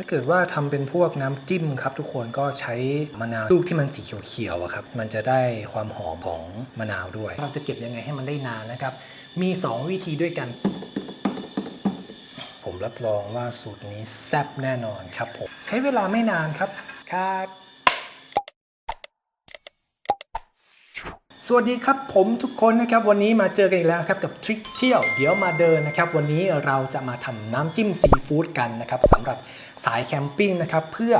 ถ้าเกิดว่าทำเป็นพวกน้ำจิ้มครับ ทุกคนก็ใช้มะนาวลูกที่มันสีเขียวๆอะครับมันจะได้ความหอมของมะนาวด้วย เราจะเก็บยังไงให้มันได้นานนะครับ มี 2 วิธีด้วยกัน ผมรับรองว่าสูตรนี้แซ่บแน่นอนครับผมใช้เวลาไม่นานครับครับ สวัสดีครับ ผมทุกคนนะครับวันนี้มาเจอกันอีกแล้วครับกับทริคเที่ยวเดี๋ยวมาเดินนะครับวันนี้เราจะมาทำน้ำจิ้มซีฟู้ดกันนะครับสำหรับสายแคมปิ้งนะครับเพื่อ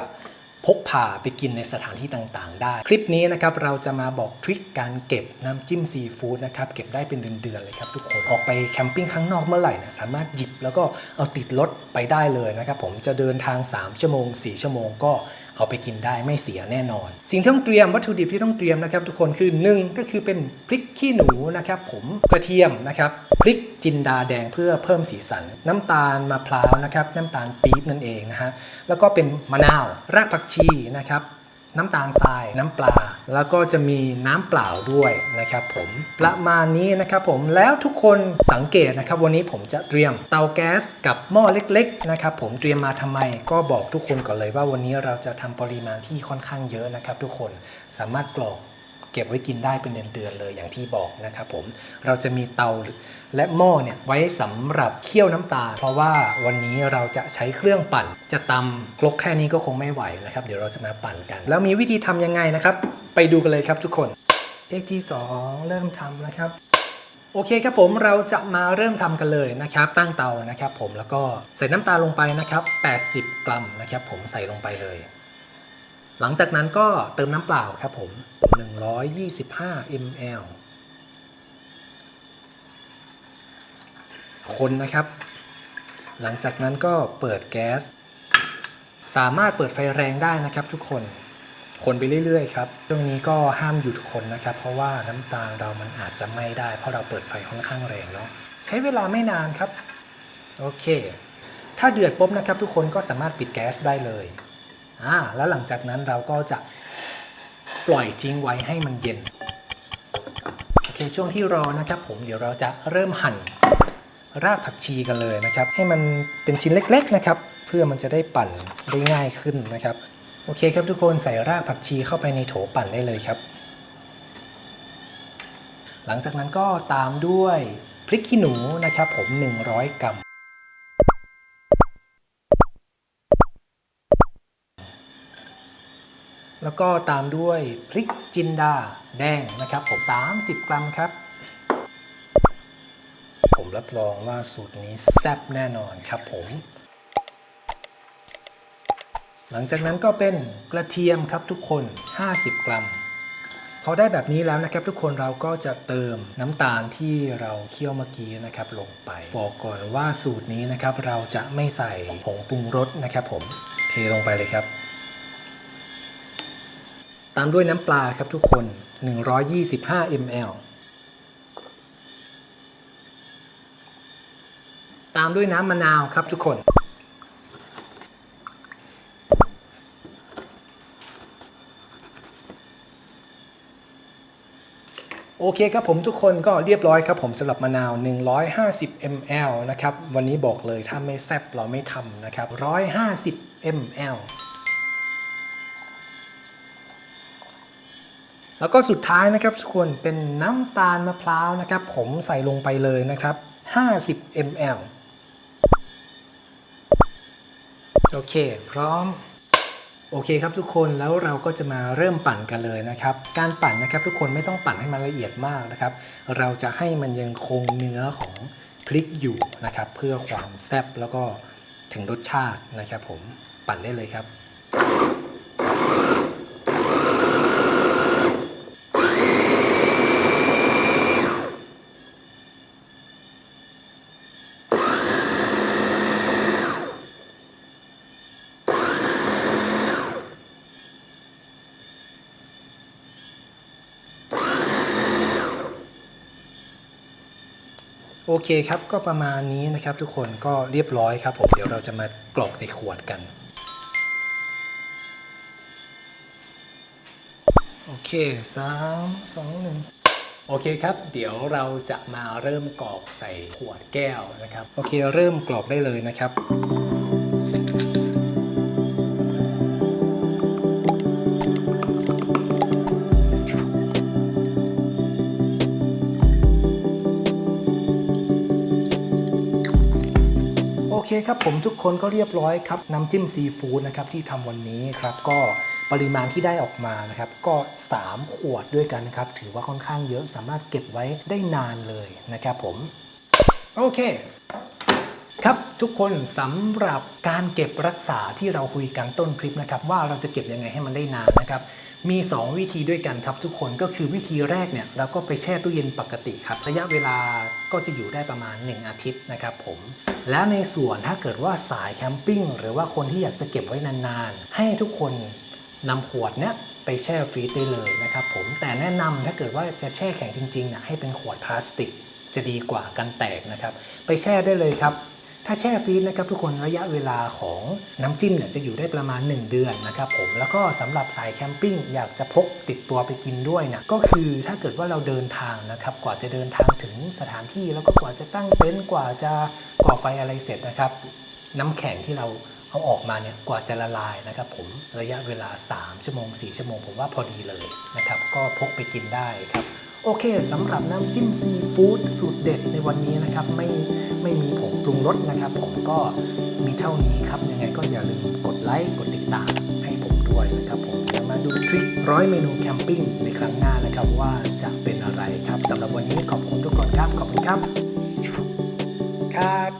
พกพาไปกินในสถานที่ต่างๆ ได้ คลิปนี้นะครับเราจะมาบอกทริคการเก็บน้ำจิ้มซีฟู้ดนะครับเก็บได้เป็นเดือนๆเลยครับทุกคนออกไปแคมปิ้งข้างนอกเมื่อไหร่นี่ยสามารถหยิบแล้วก็เอาติดรถไปได้เลยนะครับผมจะเดินทาง 3 ชั่วโมง 4 ชั่วโมงก็ เอาไปกินได้ไม่เสียแน่นอน สิ่งที่ต้องเตรียมวัตถุดิบที่ต้องเตรียมนะครับทุกคนคือ1ก็คือเป็นพริกขี้หนูนะครับผมกระเทียมนะครับพริกจินดาแดงเพื่อเพิ่มสีสัน น้ำตาลมะพร้าวนะครับน้ำตาลปี๊บนั่นเองนะฮะแล้วก็เป็นมะนาวรากผักชีนะครับ น้ำตาลทราย น้ำปลา แล้วก็จะมีน้ำเปล่าด้วยนะครับผมประมาณนี้นะครับผมแล้วทุกคนสังเกตนะครับ วันนี้ผมจะเตรียมเตาแก๊สกับหม้อเล็กๆนะครับผมเตรียมมาทำไมก็บอกทุกคนก่อนเลยว่าวันนี้เราจะทำปริมาณที่ค่อนข้างเยอะนะครับ ทุกคนสามารถกรอก ก็บไว้กินได้เป็นเดือนๆเลยอย่างที่บอกนะครับผมเราจะมีเตาและหม้อเนี่ยไว้สำหรับเคี่ยวน้ำตาล เพราะว่าวันนี้เราจะใช้เครื่องปั่น จะตำครกแค่นี้ก็คงไม่ไหวนะครับ เดี๋ยวเราจะมาปั่นกัน แล้วมีวิธีทำยังไงนะครับ ไปดูกันเลยครับทุกคนเลขที่ 2 เริ่มทำนะครับโอเคครับผมเราจะมาเริ่มทำกันเลยนะครับ ตั้งเตานะครับ ผมแล้วก็ใส่น้ำตาลลงไปนะครับ 80 กรัมนะครับ ผมใส่ลงไปเลย หลังจากนั้นก็เติมน้ำเปล่าครับผม 125 ml คนนะครับ หลังจากนั้นก็เปิดแก๊ส สามารถเปิดไฟแรงได้นะครับทุกคน คนไปเรื่อยๆครับช่วงนี้ก็ห้ามหยุดคนนะครับ เพราะว่าน้ำตาลเรามันอาจจะไหม้ได้ เพราะเราเปิดไฟค่อนข้างแรงเนาะ ใช้เวลาไม่นานครับ โอเค ถ้าเดือดปุ๊บนะครับทุกคนก็สามารถปิดแก๊สได้เลย อ่าแล้วหลังจากนั้นเราก็จะปล่อยทิ้งไว้ให้มันเย็นโอเคช่วงที่รอนะครับผมเดี๋ยวเราจะเริ่มหั่นรากผักชีกันเลยนะครับ ให้มันเป็นชิ้นเล็ก ๆนะครับ เพื่อมันจะได้ปั่นได้ง่ายขึ้นนะครับโอเคครับทุกคนใส่รากผักชีเข้าไปในโถปั่นได้เลยครับ หลังจากนั้นก็ตามด้วยพริกขี้หนูนะครับผม 100 กรัม แล้วก็ตามด้วยพริกจินดาแดงนะครับผม30 กรัมครับ ผมรับรองว่าสูตรนี้แซ่บแน่นอนครับผม หลังจากนั้นก็เป็นกระเทียมครับทุกคน 50 กรัมพอได้แบบนี้แล้วนะครับ ทุกคนเราก็จะเติมน้ำตาลที่เราเคี่ยวเมื่อกี้นะครับลงไปบอกก่อนว่าสูตรนี้นะครับเราจะไม่ใส่ผงปรุงรสนะครับผมเทลงไปเลยครับ ตามด้วยน้ำปลาครับทุกคน 125 ml ตามด้วยน้ำมะนาวครับทุกคน โอเคครับผมทุกคนก็เรียบร้อยครับผมสำหรับมะนาว 150 ml นะครับ วันนี้บอกเลยถ้าไม่แซ่บเราไม่ทำนะครับ 150 ml แล้วก็สุดท้ายนะครับทุกคนเป็นน้ำตาลมะพร้าวนะครับ ผมใส่ลงไปเลยนะครับ 50 ml โอเค พร้อม โอเคครับทุกคนแล้วเราก็จะมาเริ่มปั่นกันเลยนะครับ การปั่นนะครับทุกคนไม่ต้องปั่นให้มันละเอียดมากนะครับ เราจะให้มันยังคงเนื้อของพริกอยู่นะครับ เพื่อความแซ่บแล้วก็ถึงรสชาตินะครับ ผมปั่นได้เลยครับ โอเคครับก็ประมาณนี้นะครับทุกคนก็เรียบร้อยครับผมเดี๋ยวเราจะมากรอกใส่ขวดกัน โอเคสามสองหนึ่งโอเคครับ เดี๋ยวเราจะมาเริ่มกรอกใส่ขวดแก้วนะครับ โอเคเริ่มกรอกได้เลยนะครับ คครับผมทุกคนก็เรียบร้อยครับน้ำจิ้มซีฟู้ดนะครับที่ทำวันนี้ครับก็ปริมาณที่ได้ออกมานะครับก็ 3 ขวดด้วยกันครับถือว่าค่อนข้างเยอะสามารถเก็บไว้ได้นานเลยนะครับผม โอเคครับทุกคนสำหรับการเก็บรักษาที่เราคุยกันต้นคลิปนะครับว่าเราจะเก็บยังไงให้มันได้นานนะครับ มี 2 วิธีด้วยกันครับทุกคนก็คือวิธีแรกเนี่ยเราก็ไปแช่ตู้เย็นปกติครับ ระยะเวลาก็จะอยู่ได้ประมาณ 1 อาทิตย์นะครับผมและในส่วนถ้าเกิดว่าสายแคมปิ้งหรือว่าคนที่อยากจะเก็บไว้นานๆ ให้ทุกคนนำขวดเนี้ยไปแช่ฟรีซได้เลยนะครับผมแต่แนะนำถ้าเกิดว่าจะแช่แข็งจริงๆนะให้เป็นขวดพลาสติกจะดีกว่ากันแตกนะครับ ไปแช่ได้เลยครับ ถ้าแช่ฟรีซนะครับทุกคนระยะเวลาของน้ำจิ้มเนี่ยจะอยู่ได้ประมาณ 1 เดือนนะครับผมแล้วก็สำหรับสายแคมปิ้งอยากจะพกติดตัวไปกินด้วยนะก็คือถ้าเกิดว่าเราเดินทางนะครับกว่าจะเดินทางถึงสถานที่แล้วก็กว่าจะตั้งเต็นท์กว่าจะก่อไฟอะไรเสร็จนะครับ น้ำแข็งที่เราเอาออกมาเนี่ยกว่าจะละลายนะครับผมระยะเวลา 3 ชั่วโมง 4 ชั่วโมงผมว่าพอดีเลยนะครับก็พกไปกินได้ครับ โอเคสำหรับน้ำจิ้มซีฟู้ดสูตรเด็ดในวันนี้นะครับ ไม่ไม่มีผงปรุงรสนะครับ ผมก็มีเท่านี้ครับยังไงก็อย่าลืมกดไลค์กดติดตามให้ผมด้วยนะครับ ผมจะมาดูทริคร้อยเมนูแคมปิ้งในครั้งหน้านะครับ ว่าจะเป็นอะไรครับสำหรับวันนี้ขอบคุณทุกคนครับ ขอบคุณครับครับ